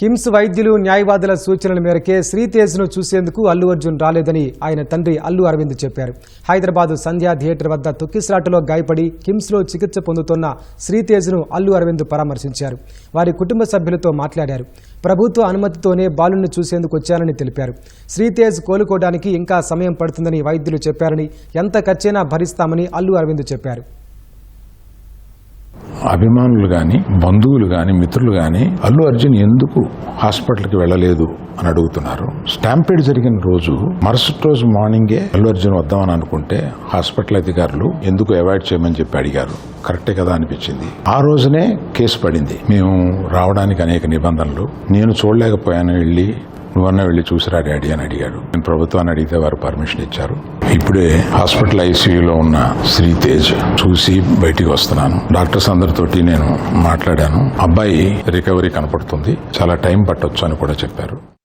కిమ్స్ వైద్యులు న్యాయవాదుల సూచనల మేరకే శ్రీతేజ్ను చూసేందుకు అల్లు అర్జున్ రాలేదని ఆయన తండ్రి అల్లు అరవింద్ చెప్పారు. హైదరాబాద్ సంధ్యా థియేటర్ వద్ద తొక్కిసలాటలో గాయపడి కిమ్స్లో చికిత్స పొందుతున్న శ్రీతేజ్ను అల్లు అరవింద్ పరామర్శించారు. వారి కుటుంబ సభ్యులతో మాట్లాడారు. ప్రభుత్వ అనుమతితోనే బాలుని చూసేందుకు వచ్చానని తెలిపారు. శ్రీతేజ్ కోలుకోవడానికి ఇంకా సమయం పడుతుందని వైద్యులు చెప్పారని ఎంత ఖర్చైనా భరిస్తామని అల్లు అరవింద్ చెప్పారు. అభిమానులు కానీ బంధువులు కానీ మిత్రులు కానీ అల్లు అర్జున్ ఎందుకు హాస్పిటల్కి వెళ్ళలేదు అని అడుగుతున్నారు. స్టాంపేడ్ జరిగిన రోజు మరుసటి రోజు మార్నింగే అల్లు అర్జున్ వద్దామని అనుకుంటే హాస్పిటల్ అధికారులు ఎందుకు అవాయిడ్ చేయమని చెప్పి అడిగారు. కరెక్టే కదా అనిపించింది. ఆ రోజునే కేసు పడింది. మేము రావడానికి అనేక నిబంధనలు. నేను చూడలేకపోయాను వెళ్ళి. నువ్వన్నా వెళ్ళి చూసిరా డాడీ అని అడిగాడు. నేను ప్రభుత్వాన్ని అడిగితే వారు పర్మిషన్ ఇచ్చారు. ఇప్పుడే హాస్పిటల్ ఐసీయూలో ఉన్న శ్రీ తేజ్ చూసి బయటికి వస్తున్నాను. డాక్టర్స్ అందరితోటి నేను మాట్లాడాను. అబ్బాయి రికవరీ కనపడుతుంది. చాలా టైం పట్టొచ్చు అని కూడా చెప్పారు.